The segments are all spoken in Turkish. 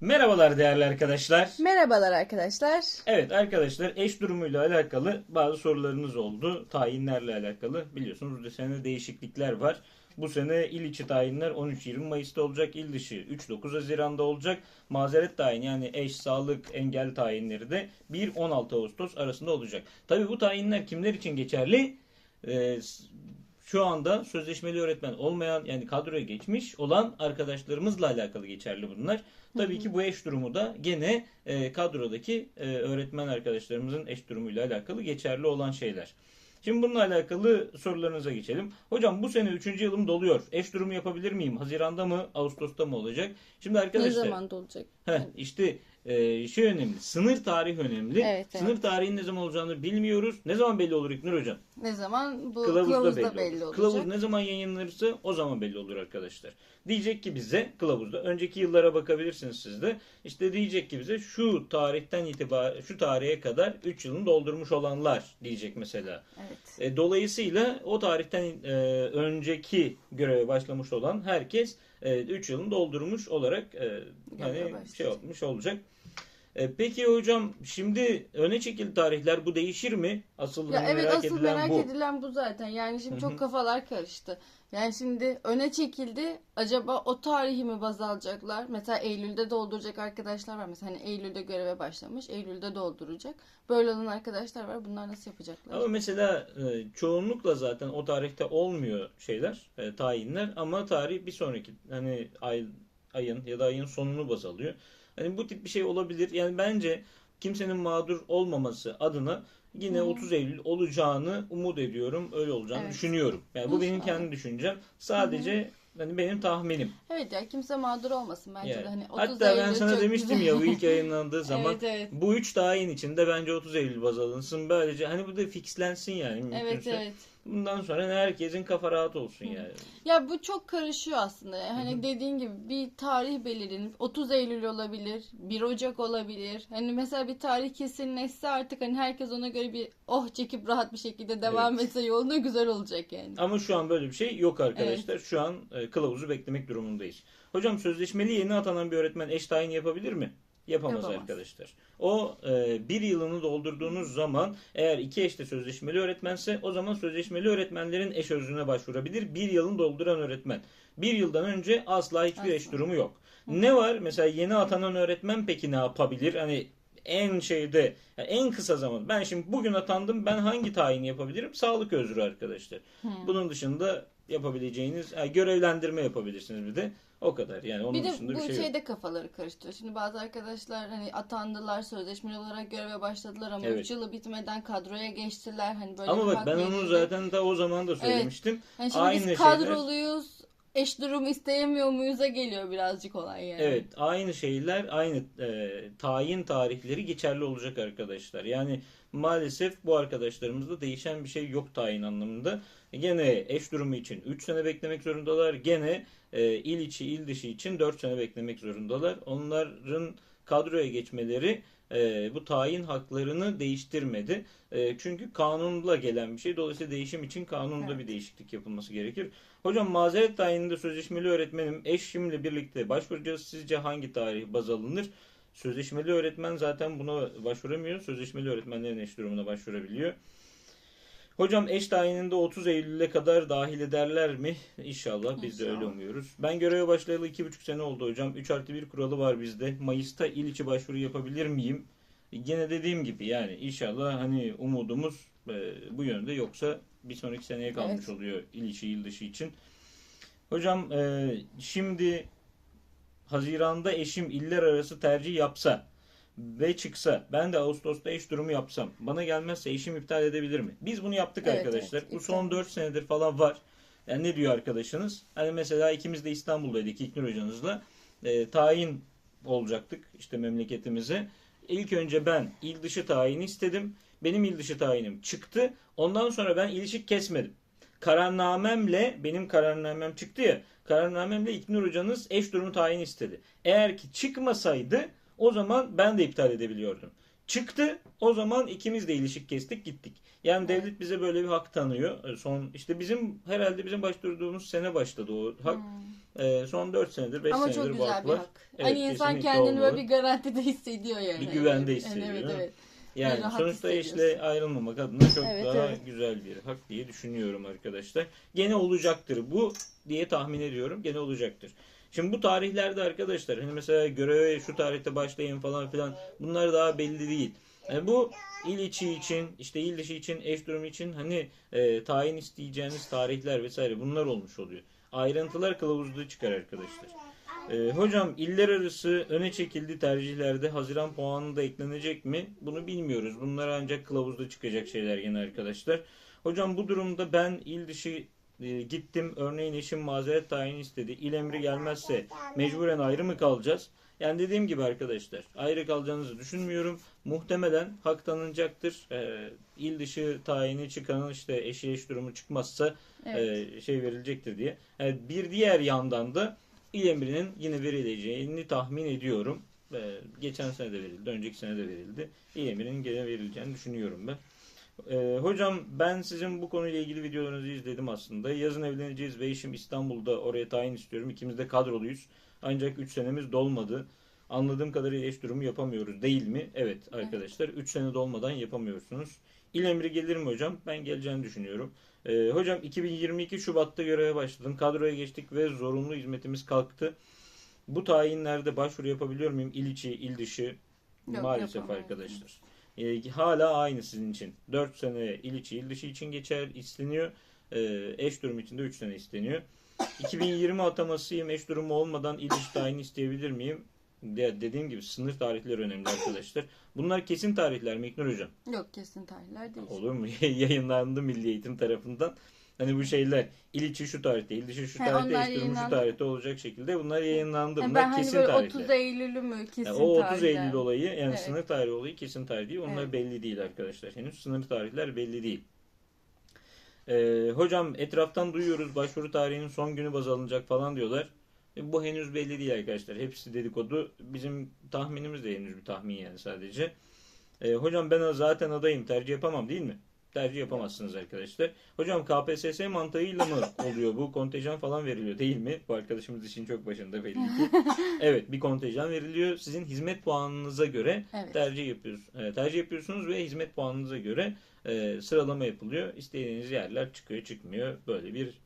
Merhabalar değerli arkadaşlar. Merhabalar arkadaşlar. Evet arkadaşlar eş durumuyla alakalı bazı sorularınız oldu. Tayinlerle alakalı biliyorsunuz bu sene değişiklikler var. Bu sene il içi tayinler 13-20 Mayıs'ta olacak. il dışı 3-9 Haziran'da olacak. Mazeret tayin yani eş, sağlık, engel tayinleri de 1-16 Ağustos arasında olacak. Tabi bu tayinler kimler için geçerli? Ee, şu anda sözleşmeli öğretmen olmayan yani kadroya geçmiş olan arkadaşlarımızla alakalı geçerli bunlar. Tabii ki bu eş durumu da gene e, kadrodaki e, öğretmen arkadaşlarımızın eş durumuyla alakalı geçerli olan şeyler. Şimdi bununla alakalı sorularınıza geçelim. Hocam bu sene 3. yılım doluyor. Eş durumu yapabilir miyim? Haziranda mı, Ağustos'ta mı olacak? Şimdi Ne arkadaşlar zaman olacak? Heh, işte e, şey önemli. Sınır tarih önemli. Evet, evet. Sınır tarihin ne zaman olacağını bilmiyoruz. Ne zaman belli olur İknur Hocam? Ne zaman? Bu Kılavuzda, kılavuzda, belli, belli, olur. olacak. Kılavuz ne zaman yayınlanırsa o zaman belli olur arkadaşlar. Diyecek ki bize kılavuzda önceki yıllara bakabilirsiniz siz de. İşte diyecek ki bize şu tarihten itibaren şu tarihe kadar 3 yılını doldurmuş olanlar diyecek mesela. Evet. E, dolayısıyla o tarihten e, önceki göreve başlamış olan herkes 3 yılını doldurmuş olarak e, hani şey yapmış olacak. E, peki hocam şimdi öne çekildi tarihler bu değişir mi? Asıl Ya hani evet merak asıl edilen merak bu. edilen bu zaten. Yani şimdi çok kafalar karıştı. Yani şimdi öne çekildi. Acaba o tarihi mi baz alacaklar? Mesela Eylül'de dolduracak arkadaşlar var. Mesela hani Eylül'de göreve başlamış. Eylül'de dolduracak. Böyle olan arkadaşlar var. Bunlar nasıl yapacaklar? Ama mesela e, çoğunlukla zaten o tarihte olmuyor şeyler, e, tayinler ama tarih bir sonraki hani ay, ayın ya da ayın sonunu baz alıyor. Hani bu tip bir şey olabilir. Yani bence kimsenin mağdur olmaması adına yine hı. 30 Eylül olacağını umut ediyorum. Öyle olacağını Evet. düşünüyorum. Yani bu benim kendi düşüncem. Sadece hani benim tahminim. Evet ya kimse mağdur olmasın bence Yani. de. Hani 30 Hatta ben Eylül sana çok demiştim güzel. ya bu ilk yayınlandığı zaman Evet evet. bu üç tayin içinde bence 30 Eylül baz alınsın. Böylece hani bu da fixlensin yani Evet mümkünse. evet. Bundan sonra herkesin kafa rahat olsun yani. Ya bu çok karışıyor aslında. Hani dediğin gibi bir tarih belirlenip 30 Eylül olabilir, 1 Ocak olabilir. Hani mesela bir tarih kesinleşse artık hani herkes ona göre bir oh çekip rahat bir şekilde devam Evet. etse yolunda güzel olacak yani. Ama şu an böyle bir şey yok arkadaşlar. Şu an e, kılavuzu beklemek durumundayız. Hocam sözleşmeli yeni atanan bir öğretmen eş tayin yapabilir mi? Yapamaz, Yapamaz. arkadaşlar. O e, bir yılını doldurduğunuz zaman eğer iki eşte sözleşmeli öğretmense o zaman sözleşmeli öğretmenlerin eş özrüne başvurabilir. Bir yılını dolduran öğretmen. Bir yıldan önce asla hiçbir eş Asla. durumu yok. Ne var? Mesela yeni atanan öğretmen peki ne yapabilir? Hani en şeyde yani en kısa zaman ben şimdi bugün atandım ben hangi tayini yapabilirim? Sağlık özrü arkadaşlar. Hmm. Bunun dışında yapabileceğiniz yani görevlendirme yapabilirsiniz bir de. O kadar. Yani onun Bir de dışında bu bir şey yok. şeyde kafaları karıştırıyor. Şimdi bazı arkadaşlar hani atandılar, sözleşmeli olarak göreve başladılar ama Evet. 3 yılı bitmeden kadroya geçtiler. Hani böyle Ama bak ben onu zaten da o zaman da söylemiştim. Hani şimdi aynı biz şeyler- kadroluyuz, eş durumu isteyemiyor muyuz'a geliyor birazcık olay yani. Evet, aynı şeyler, aynı e, tayin tarihleri geçerli olacak arkadaşlar. Yani maalesef bu arkadaşlarımızda değişen bir şey yok tayin anlamında. Gene eş durumu için 3 sene beklemek zorundalar. Gene e, il içi, il dışı için 4 sene beklemek zorundalar. Onların kadroya geçmeleri e, bu tayin haklarını değiştirmedi. E, çünkü kanunla gelen bir şey. Dolayısıyla değişim için kanunda Evet. bir değişiklik yapılması gerekir. Hocam mazeret tayininde sözleşmeli öğretmenim eşimle birlikte başvuracağız. Sizce hangi tarih baz alınır? Sözleşmeli öğretmen zaten buna başvuramıyor. Sözleşmeli öğretmenlerin eş durumuna başvurabiliyor. Hocam eş tayininde 30 Eylül'e kadar dahil ederler mi? İnşallah biz de öyle umuyoruz. Ben göreve başlayalı 2,5 sene oldu hocam. 3 artı 1 kuralı var bizde. Mayıs'ta il içi başvuru yapabilir miyim? Yine dediğim gibi yani inşallah hani umudumuz e, bu yönde yoksa bir sonraki seneye kalmış Evet. oluyor il içi il dışı için. Hocam e, şimdi Haziran'da eşim iller arası tercih yapsa ve çıksa ben de Ağustos'ta eş durumu yapsam bana gelmezse eşim iptal edebilir mi? Biz bunu yaptık Evet, arkadaşlar. evet, Bu son iptal. 4 senedir falan var. Yani ne diyor arkadaşınız? Hani mesela ikimiz de İstanbul'daydık İlknur hocanızla. E, tayin olacaktık işte memleketimize. İlk önce ben il dışı tayini istedim. Benim il dışı tayinim çıktı. Ondan sonra ben ilişik kesmedim. Kararnamemle benim kararnamem çıktı ya. Kararnamemle İlknur hocanız eş durumu tayin istedi. Eğer ki çıkmasaydı o zaman ben de iptal edebiliyordum. Çıktı. O zaman ikimiz de ilişik kestik gittik. Yani devlet bize böyle bir hak tanıyor. E, Son işte bizim herhalde bizim başvurduğumuz sene başladı o hak. Hmm. E, son 4 senedir 5 Ama senedir çok bu güzel hak bir var. hak. Evet, hani insan kendini olmalı. böyle bir garantide hissediyor yani. Bir güvende Yani hissediyor, Evet değil mi? evet. Yani rahat sonuçta eşle ayrılmamak adına çok Evet, daha evet. güzel bir hak diye düşünüyorum arkadaşlar. Gene olacaktır bu diye tahmin ediyorum. Gene olacaktır. Şimdi bu tarihlerde arkadaşlar hani mesela göreve şu tarihte başlayın falan filan bunlar daha belli değil. Yani bu il içi için işte il dışı için eş durumu için hani e, tayin isteyeceğiniz tarihler vesaire bunlar olmuş oluyor. Ayrıntılar kılavuzda çıkar arkadaşlar. Ee, hocam iller arası öne çekildi tercihlerde Haziran puanı da eklenecek mi? Bunu bilmiyoruz. Bunlar ancak kılavuzda çıkacak şeyler yine arkadaşlar. Hocam bu durumda ben il dışı e, gittim. Örneğin eşim mazeret tayini istedi. İl emri gelmezse mecburen ayrı mı kalacağız? Yani dediğim gibi arkadaşlar ayrı kalacağınızı düşünmüyorum. Muhtemelen hak tanınacaktır. Ee, il dışı tayini çıkanın işte eşi eş durumu çıkmazsa Evet. e, şey verilecektir diye. Yani bir diğer yandan da il emrinin yine verileceğini tahmin ediyorum. E, geçen sene de verildi, önceki sene de verildi. İl emrinin gene verileceğini düşünüyorum ben. E, hocam ben sizin bu konuyla ilgili videolarınızı izledim aslında. Yazın evleneceğiz ve eşim İstanbul'da oraya tayin istiyorum. İkimiz de kadroluyuz. Ancak 3 senemiz dolmadı. Anladığım kadarıyla eş durumu yapamıyoruz değil mi? Evet arkadaşlar 3 sene dolmadan yapamıyorsunuz. İl emri gelir mi hocam? Ben geleceğini düşünüyorum. Ee, hocam 2022 Şubat'ta göreve başladım. Kadroya geçtik ve zorunlu hizmetimiz kalktı. Bu tayinlerde başvuru yapabiliyor muyum? İl içi, il dışı? Yok, Maalesef yapamıyorsun. arkadaşlar. Ee, hala aynı sizin için. 4 sene il içi, il dışı için geçer, isteniyor. Ee, eş durumu için de 3 sene isteniyor. 2020 atamasıyım. Eş durumu olmadan il dışı tayin isteyebilir miyim? De, dediğim gibi sınır tarihleri önemli arkadaşlar. Bunlar kesin tarihler mi İknur Hocam? Yok kesin tarihler değil. Olur mu? Yayınlandı Milli Eğitim tarafından. Hani bu şeyler il içi şu tarihte, il dışı şu tarihte, eş durumu şu tarihte olacak şekilde bunlar yayınlandı. Yani Bunlar ben hani kesin böyle tarihler. 30 Eylül'ü mü kesin Yani o 30 tarihler. Eylül olayı yani Evet. sınır tarihi olayı kesin tarih değil. Onlar Evet. belli değil arkadaşlar. Henüz sınır tarihler belli değil. Ee, hocam etraftan duyuyoruz başvuru tarihinin son günü baz alınacak falan diyorlar. E, bu henüz belli değil arkadaşlar. Hepsi dedikodu. Bizim tahminimiz de henüz bir tahmin yani sadece. E, hocam ben zaten adayım. Tercih yapamam değil mi? Tercih yapamazsınız arkadaşlar. Hocam KPSS mantığıyla mı oluyor bu? Kontenjan falan veriliyor değil mi? Bu arkadaşımız işin çok başında belli ki. evet bir kontenjan veriliyor. Sizin hizmet puanınıza göre Evet. tercih yapıyorsunuz. E, tercih yapıyorsunuz ve hizmet puanınıza göre e, sıralama yapılıyor. İstediğiniz yerler çıkıyor çıkmıyor. Böyle bir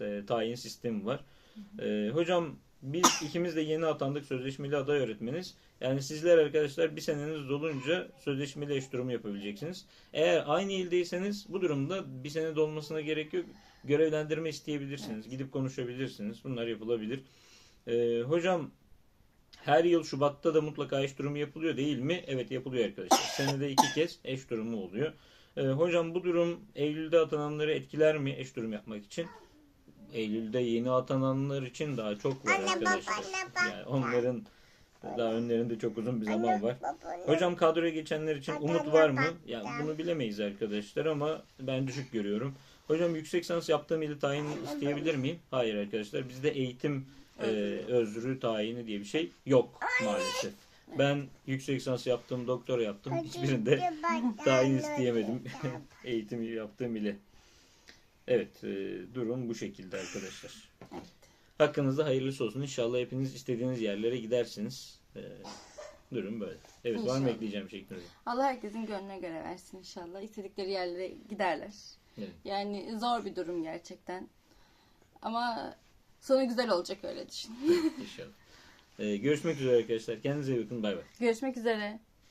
e, tayin sistemi var. E, hocam biz ikimiz de yeni atandık sözleşmeli aday öğretmeniz. Yani sizler arkadaşlar bir seneniz dolunca sözleşmeli eş durumu yapabileceksiniz. Eğer aynı ildeyseniz bu durumda bir sene dolmasına gerek yok. Görevlendirme isteyebilirsiniz. Gidip konuşabilirsiniz. Bunlar yapılabilir. E, hocam her yıl Şubat'ta da mutlaka eş durumu yapılıyor değil mi? Evet yapılıyor arkadaşlar. Senede iki kez eş durumu oluyor. Ee, hocam bu durum Eylül'de atananları etkiler mi eş durum yapmak için? Eylül'de yeni atananlar için daha çok var arkadaşlar. Yani onların daha önlerinde çok uzun bir zaman var. Hocam kadroya geçenler için umut var mı? Ya bunu bilemeyiz arkadaşlar ama ben düşük görüyorum. Hocam yüksek lisans yaptığım ili tayin isteyebilir miyim? Hayır arkadaşlar. Bizde eğitim e, özrü tayini diye bir şey yok maalesef. Ben yüksek lisans yaptım, doktora yaptım. Hiçbirinde tayin isteyemedim. Eğitimi yaptığım ile. Evet, e, durum bu şekilde arkadaşlar. Hakkınızda hayırlısı olsun. İnşallah hepiniz istediğiniz yerlere gidersiniz. E, durum böyle. Evet, var mı İnşallah. ekleyeceğim şeklinde? Allah herkesin gönlüne göre versin inşallah. İstedikleri yerlere giderler. Evet. Yani zor bir durum gerçekten. Ama sonu güzel olacak öyle düşün. İnşallah. E, görüşmek üzere arkadaşlar. Kendinize iyi bakın. Bay bay. Görüşmek üzere.